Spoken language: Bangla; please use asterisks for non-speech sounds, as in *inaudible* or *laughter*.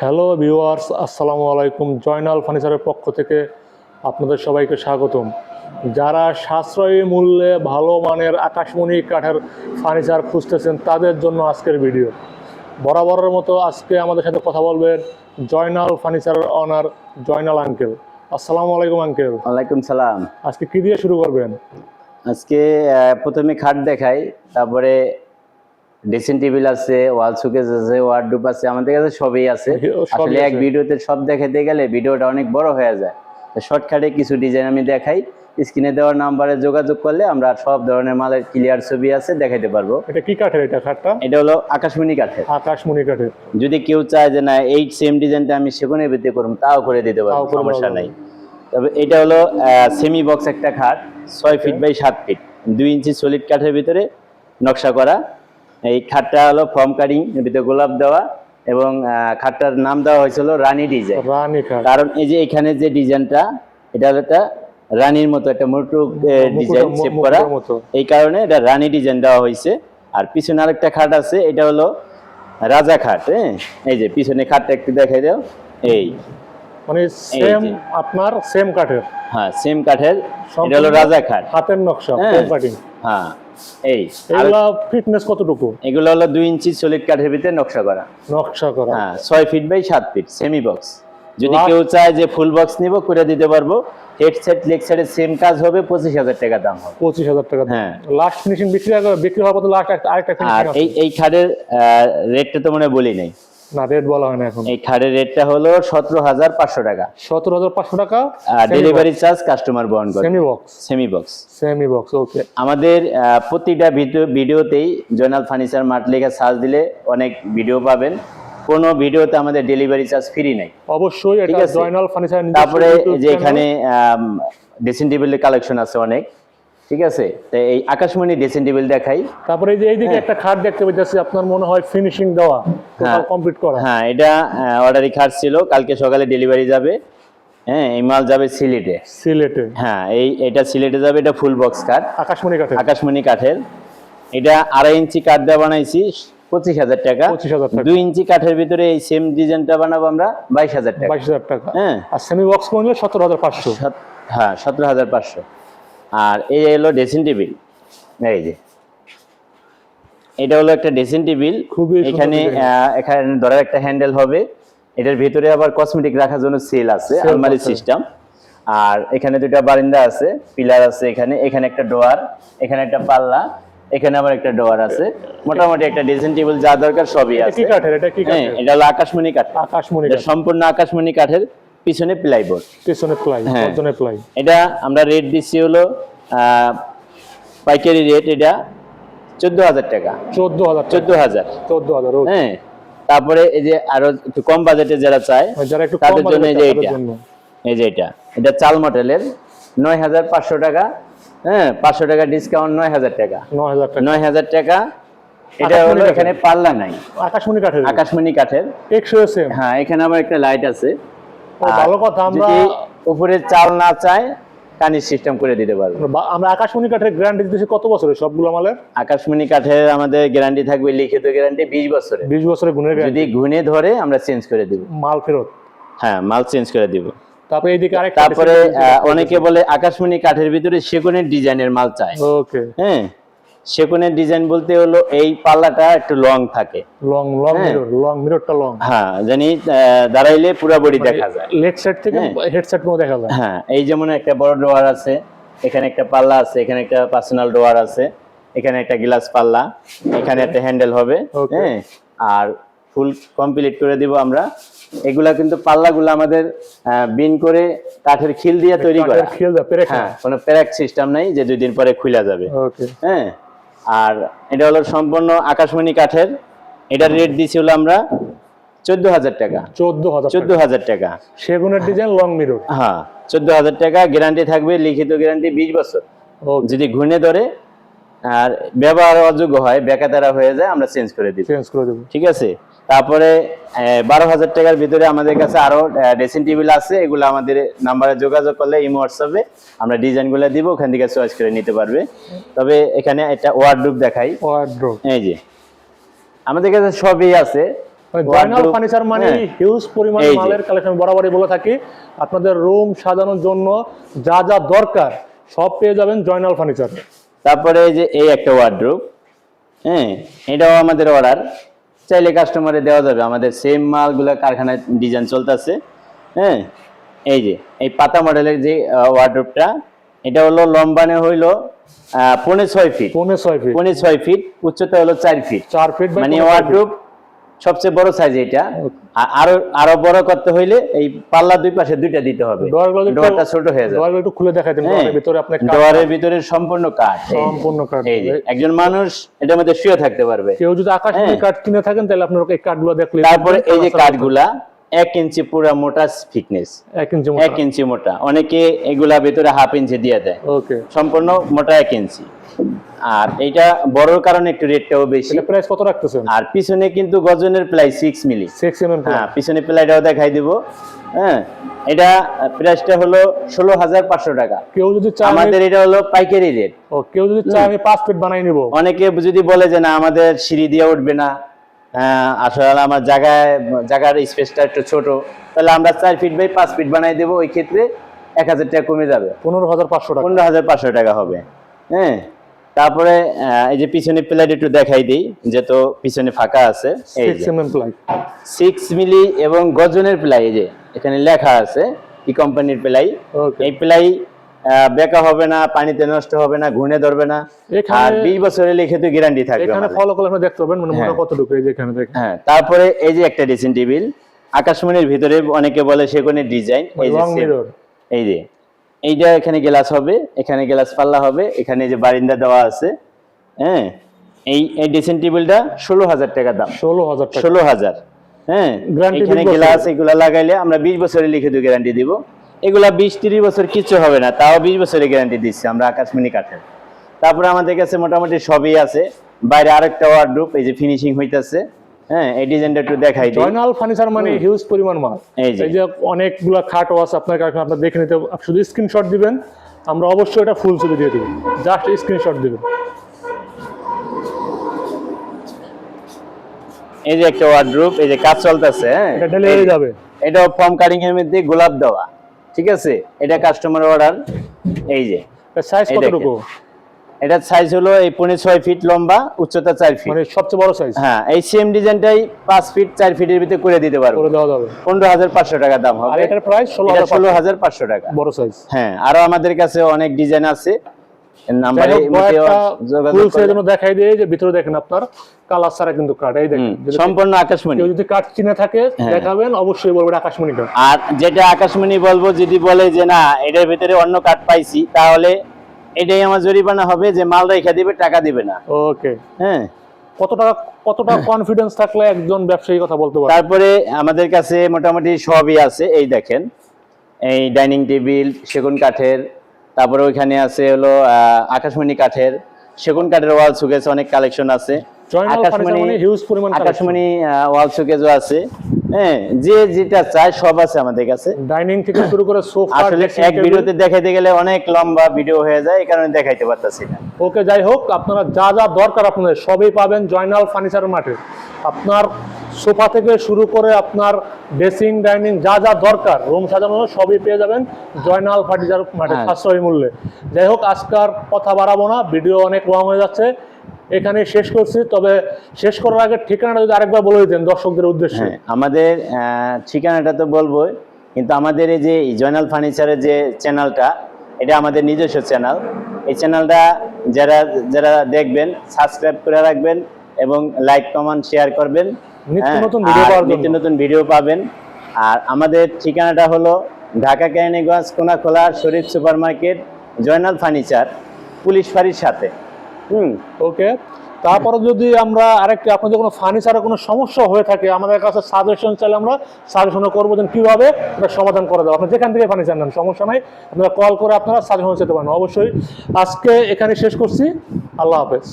হ্যালো ভিউয়ার্স আসসালামু আলাইকুম। জয়নাল ফার্নিচারের পক্ষ থেকে আপনাদের সবাইকে স্বাগতম। যারা সাশ্রয়ী মূল্যে ভালো মানের আকাশমণি কাঠের ফার্নিচার খুঁজতেছেন তাদের জন্য আজকের ভিডিও বরাবরের মতো আজকে আমাদের সাথে কথা বলবেন জয়নাল ফার্নিচারের অনার জয়নাল আঙ্কেল আসসালামু আলাইকুম আঙ্কেল ওয়ালাইকুম সালাম। আজকে কি দিয়ে শুরু করবেন? আজকে প্রথমে খাট দেখাই তারপরে ড্রেসিং টেবিল আছে ওয়াল সুকেস আছে ওয়ার্ডরোব আছে আমাদের কাছে সবই আছে। *laughs* আসলে এক ভিডিওতে সব দেখাতে গেলে ভিডিওটা অনেক বড় হয়ে যায়। শর্টকাটে কিছু ডিজাইন আমি দেখাই। স্ক্রিনে দেওয়ার নাম্বারে যোগাযোগ করলে আমরা সব ধরনের মালের ক্লিয়ার ছবি আছে দেখাতে পারব। এটা কি কাঠের এটা খাটটা? এটা হলো আকাশমণি কাঠের। আকাশমণি কাঠের। যদি কেউ চায় যে না এই সেম ডিজাইনটা আমি সেগুনের ভিত্তি করুম তাও করে দিতে পারব সমস্যা নাই। তবে এটা হলো সেমি বক্স একটা খাট ছয় ফিট বাই সাত ফিট দুই ইঞ্চি সলিড কাঠের ভিতরে নকশা করা। এই খাটটা হলো ফর্ম কাটিং ভিতরে গোলাপ দেওয়া এবং খাটটার নাম দেওয়া হয়েছিল রানী ডিজাইন। রানী কাঠ কারণ এই যে এখানে যে ডিজাইনটা এটা হলো একটা রানীর মতো একটা মুটুক ডিজাইন সেভ করা। এই কারণে এটা রানী ডিজাইন দেওয়া হয়েছে। আর পিছনে আরেকটা খাট আছে এটা হলো রাজা খাট হ্যাঁ? এই যে পিছনে খাটটা একটু দেখাই দাও। এই। মানে সেম আপনার সেম কাঠের। হ্যাঁ সেম কাঠের। এটা হলো রাজা খাট। হাতের নকশা হ্যাঁ। এই এগুলা ফিটনেস কতটুকু? এগুলো হলো দুই ইঞ্চি সলিড কাঠের ভিতরে নকশা করা। নকশা করা। হ্যাঁ ছয় ফিট বাই সাত ফিট সেমি বক্স যদি কেউ চায় যে ফুল বক্স নিব করে দিতে পারব। হেডসেট লেগ সাইডের সেম কাজ হবে পঁচিশ হাজার টাকা দাম হবে। পঁচিশ হাজার টাকা হ্যাঁ। লাস্ট ফিনিশিং বিক্রি বিক্রি হওয়ার পর লাস্ট আরেকটা আর এই এই খাটের রেটটা তো মনে বলি নাই। না রেট বলা হয় না এখন। এই খাটের রেটটা হলো সতেরো হাজার পাঁচশো টাকা। সতেরো হাজার পাঁচশো টাকা আর ডেলিভারি চার্জ কাস্টমার বহন করে semi box semi box semi box okay আমাদের প্রতিটা ভিডিও ভিডিওতেই জয়নাল ফার্নিচার মার্ট লেখা সার্চ দিলে অনেক ভিডিও পাবেন। কোনো ভিডিওতে আমাদের ডেলিভারি চার্জ ফ্রি নাই। অবশ্যই এটা জয়নাল ফার্নিচার তারপরে যে এখানে ড্রেসিং টেবিলের কালেকশন আছে অনেক। ঠিক আছে? এই আকাশমণি ড্রেসিং টেবিল দেখাই। তারপরে এই যে এইদিকে একটা খাট দেখতে পাচ্ছি আপনার মনে হয় ফিনিশিং দেওয়া হ্যাঁ। কমপ্লিট করা। হ্যাঁ এটা অর্ডারি খাট ছিল কালকে সকালে ডেলিভারি যাবে। হ্যাঁ এই মাল যাবে সিলেটে। সিলেটে। হ্যাঁ এই এটা সিলেটে যাবে এটা ফুল বক্স কাঠ আকাশমণি কাঠের। আকাশমণি কাঠের। এটা আড়াই ইঞ্চি কাঠ দিয়ে বানাইছি পঁচিশ হাজার টাকা। পঁচিশ হাজার টাকা। দুই ইঞ্চি কাঠের ভিতরে এই সেম ডিজাইনটা বানাবো আমরা বাইশ হাজার টাকা। বাইশ হাজার টাকা। হ্যাঁ। আর সেমি বক্স করলে সতেরো হাজার পাঁচশো। হ্যাঁ সতেরো হাজার পাঁচশো। আর এই হলো ড্রেসিং টেবিল এই যে। এটা হলো একটা ড্রেসিং টেবিল খুবই এখানে এখানে ধরার একটা হ্যান্ডেল হবে। এটার ভিতরে আবার কসমেটিক রাখার জন্য সেল আছে আলমারি সিস্টেম আর এখানে দুটা বারিন্দা আছে পিলার আছে এখানে। এখানে একটা ডোয়ার এখানে একটা পাল্লা এখানে আবার একটা ডোয়ার আছে। মোটামুটি একটা ড্রেসিং টেবিল যা দরকার সবই এটা আছে। কি কাঠের? এটা কি হ্যাঁ কাঠের? এটা হলো আকাশমণি কাঠ আকাশমণি সম্পূর্ণ আকাশমণি কাঠের। পিছনে প্লাইবোর্ড পেছনে প্লাই হ্যাঁ। গর্জনে প্লাই। এটা আমরা রেট দিচ্ছি হলো পাইকারি রেট এটা চোদ্দ হাজার টাকা। চোদ্দ হাজার চোদ্দ হাজার। চোদ্দ হাজার। হ্যাঁ তারপরে এই যে আরও একটু কম বাজেটে যারা চায় যারা একটু তাদের জন্য এই যে এটা। এই যে এটা এটা চাল মডেলের নয় হাজার পাঁচশো টাকা হ্যাঁ পাঁচশো টাকা ডিসকাউন্ট নয় হাজার টাকা। নয় হাজার টাকা। নয় হাজার টাকা। এটা হলো এখানে পাল্লা নাই। আকাশমণি কাঠের। আকাশমণি কাঠের। একশো সেম হ্যাঁ এখানে আবার একটা লাইট আছে। ভালো কথা আমরা উপরে চাল না চায় কানির সিস্টেম করে দিতে পারব। আমরা আকাশমণি কাঠের গ্যারান্টি দিতেছি কত বছরের সবগুলো মালের আকাশমণি কাঠের আমাদের গ্যারান্টি থাকবে লিখিত গ্যারান্টি বিশ বিশ বছরের গুণের যদি ধরে আমরা চেঞ্জ করে দিব। মাল ফেরত। হ্যাঁ মাল চেঞ্জ করে দিব। তারপরে এইদিকে আরেকটা তারপরে অনেকে বলে আকাশমণি কাঠের ভিতরে সেগুনের ডিজাইনের মাল চাই ওকে হ্যাঁ। সেগুনের ডিজাইন বলতে হলো এই পাল্লাটা একটু লং থাকে। Long long. মিরর লং মিররটা লং হ্যাঁ জানি দাঁড়াইলে পুরা বডি দেখা যায়। লেগ সাইড থেকে হ্যাঁ। হেডসেট মতো দেখা যায়। হ্যাঁ এই যেমন একটা বড় ডোয়ার আছে এখানে একটা পাল্লা আছে এখানে একটা পার্সোনাল ডোয়ার আছে এখানে একটা গ্লাস পাল্লা এখানে একটা হ্যান্ডেল হবে হ্যাঁ। আর ফুল কমপ্লিট করে দিব আমরা। এগুলা কিন্তু পাল্লাগুলো আমাদের বিন করে কাঠের খিল দিয়ে তৈরি করা। খেল হ্যাঁ কোনো প্যারাক সিস্টেম নাই যে দুই দিন পরে খুলে যাবে। ওকে হ্যাঁ। আর এটা হলো সম্পূর্ণ আকাশমণি কাঠের। এটার রেট দিয়েছি হলো আমরা চোদ্দ হাজার টাকা। চোদ্দ হাজার চোদ্দ হাজার টাকা। সেগুনের ডিজাইন লং মিরর হ্যাঁ চোদ্দ হাজার টাকা গ্যারান্টি থাকবে লিখিত গ্যারান্টি বিশ বছর। যদি ঘুরে ধরে আর ব্যবহার অযোগ্য হয় বেকাতারা হয়ে যায় আমরা চেঞ্জ করে দিই চেঞ্জ করে দেবো। ঠিক আছে? তারপরে বারো হাজার টাকার ভিতরে আমাদের কাছে আরও ড্রেসিং টেবিল আছে এগুলো আমাদের নাম্বারে যোগাযোগ করলে ইমো হোয়াটসঅ্যাপে আমরা ডিজাইনগুলো দিব ওখান থেকে চয়েস করে নিতে পারবে। তবে এখানে একটা ওয়ার্ডরোব দেখাই। ওয়ার্ড্রোব এই যে আমাদের কাছে সবই আছে। মানে জয়নাল ফার্নিচার মানে হ্যাঁ। হিউজ পরিমাণ এই যে। মালের কালেকশন বরাবরই বলে থাকি আপনাদের রুম সাজানোর জন্য যা যা দরকার সব পেয়ে যাবেন জয়নাল ফার্নিচার তারপরে এই যে এই একটা ওয়ার্ড্রোব হ্যাঁ এটাও আমাদের অর্ডার চাইলে কাস্টমারে দেওয়া যাবে। আমাদের সেম মালগুলো কারখানায় ডিজাইন চলতেছে। হ্যাঁ? এই যে এই পাতা মডেলের যে ওয়ার্ড্রোপটা এটা হলো লম্বানে হইল পনেরো পৌনে ছয় ফিট পৌনে ছয় ফিট পৌনে ছয় ফিট উচ্চতা হলো চার ফিট চার ফিট মানে ওয়ার্ড্রোপ সবচেয়ে বড় সাইজ এটা। আর আরও বড় করতে হইলে এই পাল্লা দুই পাশে দুইটা দিতে হবে। ছোট হয়ে যাবে। একটু খুলে দেখাই দিন হ্যাঁ, ভিতরে আপনার ডোয়ারের ভিতরে সম্পূর্ণ কাঠ। সম্পূর্ণ কাঠ এই যে একজন মানুষ এটার মধ্যে শুয়ে থাকতে পারবে। কেউ যদি আকাশ হ্যাঁ। কাঠ কিনে থাকেন তাহলে আপনার এই কাঠগুলো দেখলে তারপরে এই যে কাঠগুলা এক ইঞ্চি পুরা মোটা ফিটনেস এক ইঞ্চি মোটা। অনেকে এগুলা ভিতরে হাফ ইঞ্চি দিয়ে দেয়। ওকে সম্পূর্ণ মোটা এক ইঞ্চি। আর এইটা বড়র কারণে একটু রেটটাও বেশি। প্রাইস কত রাখতেছেন? আর পিছনে কিন্তু গজনের প্রায় six milli six M M হ্যাঁ পিছনে প্লাইটাও দেখাই দিব। হ্যাঁ এটা প্রাইসটা হলো ষোলো হাজার পাঁচশো টাকা। কেউ যদি চায় আমাদের এটা হলো পাইকারি রেট ও কেউ যদি চায় আমি পাঁচ ফিট বানাই নিব। অনেকে যদি বলে যে না আমাদের সিঁড়ি দিয়ে উঠবে না আহ, আসলে আমার জায়গায় জায়গার স্পেসটা একটু ছোট তাহলে আমরা চার ফিট বাই পাঁচ ফিট বানাই দেবো ওই ক্ষেত্রে এক হাজার টাকা কমে যাবে। পনেরো হাজার পাঁচশো টাকা। পনেরো হাজার পাঁচশো টাকা হবে। হ্যাঁ তারপরে এই যে পিছনে প্লেট একটু দেখাই দিই যে তো পিছনে ফাঁকা আছে সিক্স মিলি এবং গজনের প্লাই এই যে এখানে লেখা আছে কি কোম্পানির প্লাই। এই প্লাই বেকা হবে না পানিতে নষ্ট হবে না ঘুনে ধরবে না আর বিশ বছরের লিখিত গ্যারান্টি থাকবে এখানে। ফলো করলে আপনি দেখতে পাবেন মানে মোটা হ্যাঁ। কতটুকু এই যে এখানে দেখেন। হ্যাঁ তারপরে এই যে একটা ড্রেসিং টেবিল আকাশমণির ভিতরে অনেকে বলে সেগুনের ডিজাইন এই যে এই যে এইটা এখানে গ্লাস হবে এখানে গ্লাস পাল্লা হবে এখানে যে বারিন্দা দেওয়া আছে হ্যাঁ? এই এই ড্রেসিং টেবিলটা ষোলো হাজার টাকা দাম। ষোলো হাজার টাকা। ষোলো হাজার হ্যাঁ? এখানে 20 বছর। গ্লাস এগুলা লাগাইলে আমরা বিশ বছরের লিখিত গ্যারান্টি দিব। এগুলা বিশ তিরিশ বছর কিচ্ছু হবে না তাও বিশ বছরের গ্যারান্টি দিচ্ছি আমরা আকাশমণি কাঠের। তারপরে আমাদের কাছে মোটামুটি সবই আছে। বাইরে আরেকটা ওয়ার্ডরোব এই যে ফিনিশিং হইতাছে। হ্যাঁ এই ডিজাইনটা একটু দেখাই দিই। জয়নাল ফার্নিচার মানে হিউজ পরিমাণ মাল। এই যে। এই যে অনেকগুলা খাট আছে আপনার কাছে আপনার দেখে নিতে শুধু স্ক্রিনশট দিবেন আমরা অবশ্যই এটা ফুল ছবি দিয়ে দেবো। জাস্ট স্ক্রিনশট দিবেন। এই যে একটা ওয়ার্ডরোব এই যে কাজ চলতেছে হ্যাঁ? এটা ডেলিভারি যাবে। এটা ফর্ম কাটিং এর মধ্যে গোলাপ দেওয়া। ঠিক আছে? এটা কাস্টমার অর্ডার এই যে। সাইজ কতটুকু? এটা সাইজ হলো এই পৌনে ছয় ফিট লম্বা উচ্চতা চার ফিট মানে সবচেয়ে বড় সাইজ হ্যাঁ এই সেম ডিজাইনটাই পাঁচ ফিট চার ফিটের ভিতরে করে দিতে পারব। পনেরো হাজার পাঁচশো টাকা দাম আর হবে এটার প্রাইস ষোলো হাজার পাঁচশো। টাকা। বড় সাইজ হ্যাঁ আরও আমাদের কাছে অনেক ডিজাইন আছে। নাম্বারে যোগাযোগ ফুল করলে- জন্য দেখাই দিয়ে যে ভিতরে দেখেন আপনার কালার ছাড়া কিন্তু কাঠ এই দেখেন সম্পূর্ণ আকাশমণি। যদি কাঠ চিনে থাকে হ্যাঁ। দেখাবেন অবশ্যই বলবেন আকাশমণি কাঠ আর যেটা আকাশমণি বলব যদি বলে যে না এটার ভিতরে অন্য কাঠ পাইছি তাহলে এটাই আমার জরিমানা হবে যে মাল রেখে দিবে টাকা দিবে না। ওকে হ্যাঁ। কতটা কতটা কনফিডেন্স থাকলে একজন ব্যবসায়ী কথা বলতে পারে তারপরে আমাদের কাছে মোটামুটি সবই আছে এই দেখেন। এই ডাইনিং টেবিল সেগুন কাঠের তারপরে ওইখানে আছে হলো আকাশমণি কাঠের সেগুন কাঠের ওয়াল সুকেস অনেক কালেকশন আছে। আকাশমণি ওয়াল আছে। হ্যাঁ যে যেটা চায় সব আছে আমাদের কাছে। ডাইনিং থেকে শুরু করে সোফা আসলে এক ভিডিওতে দেখাইতে গেলে অনেক লম্বা ভিডিও হয়ে যায় এই কারণে দেখাইতে পারতাছি না। ওকে যাই হোক আপনারা যা যা দরকার আপনাদের সবই পাবেন জয়নাল ফার্নিচার মাঠে। আপনার সোফা থেকে শুরু করে আপনার ড্রেসিং ডাইনিং যা যা দরকার রুম সাজানো সবই পেয়ে যাবেন জয়নাল ফার্নিচার মাঠে হ্যাঁ। সাশ্রয়ী মূল্যে। যাই হোক আজকার কথা বাড়াবো না ভিডিও অনেক লং হয়ে যাচ্ছে। এখানে শেষ করছি তবে শেষ করার আগে ঠিকানাটা যদি আরেকবার বলে দিতেন দর্শকদের উদ্দেশ্যে। হ্যাঁ আমাদের ঠিকানাটা তো বলবোই কিন্তু আমাদের এই যে জয়নাল ফার্নিচারের যে চ্যানেলটা এটা আমাদের নিজস্ব চ্যানেল। এই চ্যানেলটা যারা যারা দেখবেন সাবস্ক্রাইব করে রাখবেন এবং লাইক কমেন্ট শেয়ার করবেন। নিত্য হ্যাঁ, নতুন ভিডিও পাবেন। আর আমাদের ঠিকানাটা হলো Dhaka Keraniganj Konakhola Sharif super market Joynal furniture police ফাঁড়ির সাথে। হুম। ওকে, তারপরে যদি আমরা আরেকটা, আপনাদের কোনো ফার্নিচারের কোনো সমস্যা হয়ে থাকে, আমাদের কাছে সাজেশন চাইলে আমরা সাজেশনও করব যে কীভাবে এটা সমাধান করে দেবো। আপনি যেখান থেকে ফার্নিচার নেন, সমস্যা নাই। আপনারা কল করে আপনারা সাজেশন চেতে পারেন অবশ্যই। আজকে এখানে শেষ করছি। আল্লাহ হাফেজ।